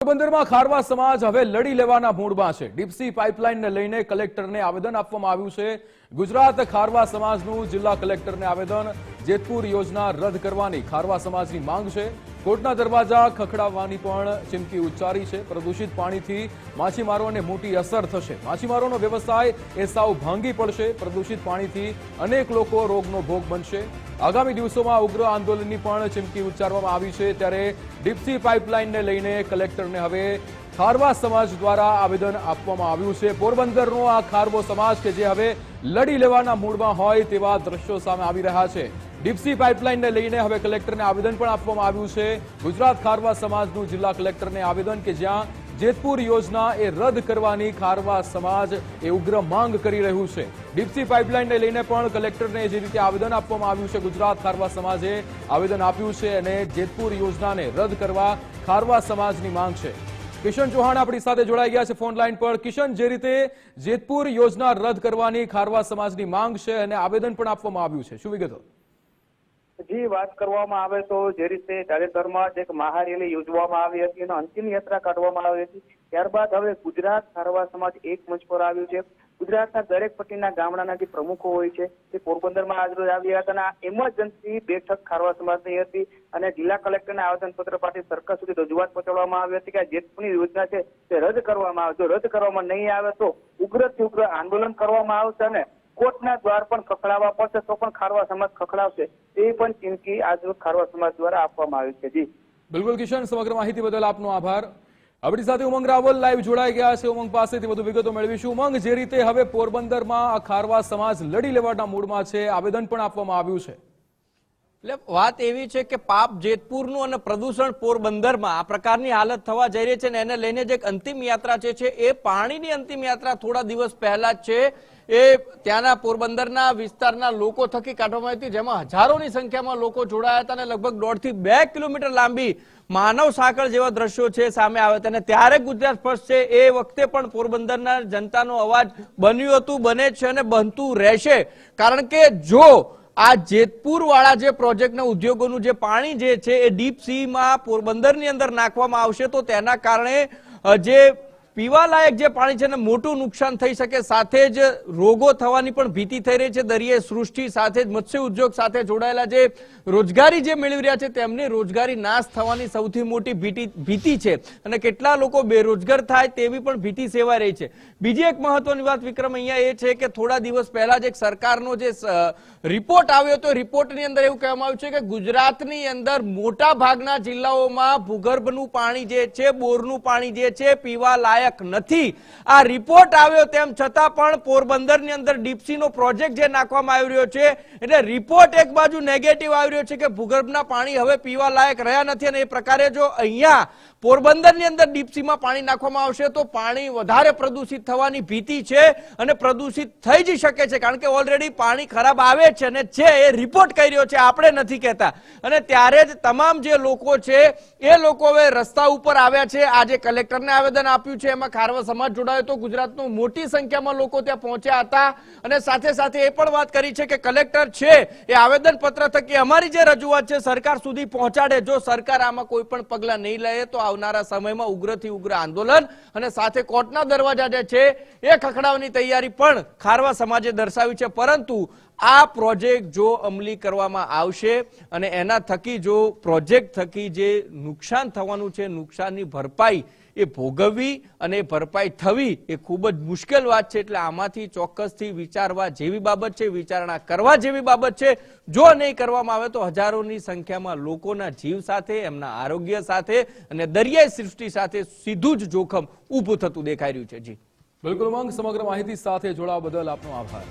પોરબંદરમાં ખારવા સમાજ હવે લડી લેવાના મૂડમાં છે. ડીપસી પાઇપલાઇનને લઈને કલેક્ટરને આવેદન આપવામાં આવ્યું છે. ગુજરાત ખારવા સમાજનું જિલ્લા કલેક્ટરને આવેદન. જેતપુર યોજના રદ કરવાની ખારવા સમાજની માંગ છે. કોર્ટના દરવાજા ખખડાવવાની પણ ચીમકી ઉચ્ચારી છે. પ્રદૂષિત પાણીથી માછીમારોને મોટી અસર થશે. માછીમારોનો વ્યવસાય એ સાવ ભાંગી પડશે. પ્રદૂષિત પાણીથી અનેક લોકો રોગનો ભોગ બનશે. આગામી દિવસોમાં ઉગ્ર આંદોલનની પણ ચીમકી ઉચ્ચારવામાં આવી છે. ત્યારે ડીપસી પાઇપલાઇનને લઈને કલેક્ટરને હવે ખારવા સમાજ દ્વારા આવેદન આપવામાં આવ્યું છે. પોરબંદરનો આ ખારવો સમાજ કે જે હવે લડી લેવાના મૂડમાં હોય તેવા દ્રશ્યો સામે આવી રહ્યા છે. ડીપસી પાઇપલાઇનને લઈને હવે કલેક્ટરને આવેદન પણ આપવામાં આવ્યું છે. ગુજરાત ખારવા સમાજનું જિલ્લા કલેક્ટરને આવેદન કે જ્યાં જેતપુર યોજના એ રદ કરવાની ખારવા સમાજ એ ઉગ્ર માંગ કરી રહ્યું છે. ડીપસી પાઇપલાઇનને લઈને પણ કલેક્ટરને જે રીતે આવેદન આપવામાં આવ્યું છે, ગુજરાત ખારવા સમાજે આવેદન આપ્યું છે અને જેતપુર યોજનાને રદ કરવા ખારવા સમાજની માંગ છે. કિશન ચૌહાણ આપણી સાથે જોડાઈ ગયા છે ફોન લાઈન પર. કિશન, જે રીતે જેતપુર યોજના રદ કરવાની ખારવા સમાજની માંગ છે અને આવેદન પણ આપવામાં આવ્યું છે. શું વિગતો? જી વાત કરવામાં આવે તો જે રીતે તાજેતરમાં જે મહારેલી યોજવામાં આવી હતી અને અંતિમ યાત્રા કાઢવામાં આવી હતી. ત્યારબાદ હવે ગુજરાત સારવા સમાજ એક મંચ પર આવ્યું છે. ગુજરાતના દરેક પટ્ટીના ગામડાના જે પ્રમુખો હોય છે, તે પોરબંદરમાં આજરોજ આવ્યા હતા અને ઇમરજન્સી બેઠક ખારવા સમાજની હતી અને જિલ્લા કલેક્ટરને આવેદનપત્ર પાઠવી સરકાર સુધી રજૂઆત પહોંચાડવામાં આવી હતી કે જે પણ યોજના છે તે રદ કરવામાં આવે. જો રદ કરવામાં નહીં આવે તો ઉગ્રથી ઉગ્ર આંદોલન કરવામાં આવશે અને કોર્ટના દ્વાર પણ ખખડાવવા પડશે, તો પણ ખારવા સમાજ ખખડાવશે. એ પણ ચીમકી આજ ખારવા સમાજ દ્વારા આપવામાં આવી છે. જી. બિલકુલ કિશન, સમગ્ર માહિતી બદલ આપનો આભાર. આપણી સાથે ઉમંગ રાવલ લાઈવ જોડાઈ ગયા છે. ઉમંગ પાસેથી વધુ વિગતો મેળવીશું. ઉમંગ, જે રીતે હવે પોરબંદરમાં ખારવા સમાજ લડી લેવાના મૂડમાં છે, આવેદન પણ આપવામાં આવ્યું છે. એટલે વાત એવી છે કે પાપ જેતપુરનું અને પ્રદૂષણ પોરબંદરમાં આ પ્રકારની હાલત થવા જઈ રહી છે ને એને લઈને જે અંતિમ યાત્રા છે એ પાણીની અંતિમ યાત્રા થોડા દિવસ પહેલા જ છે. એ ત્યાંના પોરબંદરના વિસ્તારના લોકો થકી કાઢવામાં આવી હતી, જેમાં હજારોની સંખ્યામાં લોકો જોડાયા હતા અને લગભગ દોઢથી બે કિલોમીટર લાંબી માનવ સાંકળ જેવા દ્રશ્યો છે સામે આવે અને ત્યારે ગુજરાત ફર્સ્ટ છે, એ વખતે પણ પોરબંદરના જનતાનો અવાજ બન્યું હતું, બને છે અને બનતું રહેશે. કારણ કે જો આ જેતપુર વાળા જે પ્રોજેક્ટના ઉદ્યોગોનું જે પાણી જે છે એ ડીપ સીમાં પોરબંદરની અંદર નાખવામાં આવશે, તો તેના કારણે જે પીવાલાયક જે પાણી છે ને મોટું નુકસાન થઈ શકે, સાથે જ રોગો થવાની પણ ભીતિ થઈ રહી છે. દરિયે સૃષ્ટિ સાથે જ મત્સ્ય ઉદ્યોગ સાથે જોડાયેલા જે રોજગારી જે મેળવી રહ્યા છે, તેમની રોજગારી નાશ થવાની સૌથી મોટી ભીતિ ભીતિ છે. અને કેટલા લોકો બેરોજગાર થાય તેવી પણ ભીતિ સેવાઈ રહી છે. બીજી એક મહત્વની વાત વિક્રમ અહીંયા એ છે કે થોડા દિવસ પહેલા જ એક સરકારનો જે રિપોર્ટ આવ્યો હતો. રિપોર્ટની અંદર એવું કહેવામાં આવ્યું છે કે ગુજરાતની અંદર મોટા ભાગના જિલ્લાઓમાં ભૂગર્ભનું પાણી જે છે, બોરનું પાણી જે છે પીવા લાયક નથી. આ રિપોર્ટ આવ્યો તેમ છતાં પણ પોરબંદરની અંદર ડીપસીનો પ્રોજેક્ટ જે નાખવામાં આવી રહ્યો છે, એટલે રિપોર્ટ એક બાજુ નેગેટિવ આવી રહ્યો છે કે ભૂગર્ભના પાણી હવે પીવા લાયક રહ્યા નથી અને એ પ્રકારે જો અહીંયા પોરબંદરની અંદર ડીપસીમાં પાણી નાખવામાં આવશે તો પાણી વધારે પ્રદૂષિત થવાની ભીતિ છે અને પ્રદૂષિત થઈ જ શકે છે કારણ કે ઓલરેડી પાણી ખરાબ આવે છે અને છે એ રિપોર્ટ કરી રહ્યો છે આપણે નથી કહેતા. અને ત્યારે જ તમામ જે લોકો છે, એ લોકો હવે રસ્તા ઉપર આવ્યા છે. આજે કલેક્ટરને આવેદન આપ્યું છે એમાં ખારવા સમાજ જોડાયો તો ગુજરાતનું મોટી સંખ્યામાં લોકો ત્યાં પહોંચ્યા હતા. અને સાથે સાથે એ પણ વાત કરી છે કે કલેક્ટર છે, એ આવેદન પત્ર થકી અમારી જે રજૂઆત છે, સરકાર સુધી પહોંચાડે. જો સરકાર આમાં કોઈ પણ પગલા નહીં લે, તો આવનારા સમયમાં ઉગ્રથી ઉગ્ર આંદોલન અને સાથે કોર્ટના દરવાજા જે છે, એ ખખડાવવાની તૈયારી પણ ખારવા સમાજે દર્શાવી છે. પરંતુ આ પ્રોજેક્ટ જો અમલી કરવામાં આવશે અને એના થકી જો પ્રોજેક્ટ થકી જે નુકસાન થવાનું છે, નુકસાનની ભરપાઈ એ ભોગવવી એ ભરપાઈ થવી એ ખૂબ જ મુશ્કેલ વાત છે. એટલે આમાંથી ચોક્કસથી વિચારવા જેવી બાબત છે, વિચારણા કરવા જેવી બાબત છે. જો નહીં કરવામાં આવે તો હજારોની સંખ્યામાં લોકોના જીવ સાથે, એમના આરોગ્ય સાથે અને દરિયાઈ સૃષ્ટિ સાથે સીધું જ જોખમ ઊભું થતું દેખાઈ રહ્યું છે. જી. બિલકુલ સમગ્ર માહિતી સાથે જોડાવા બદલ આપનો આભાર.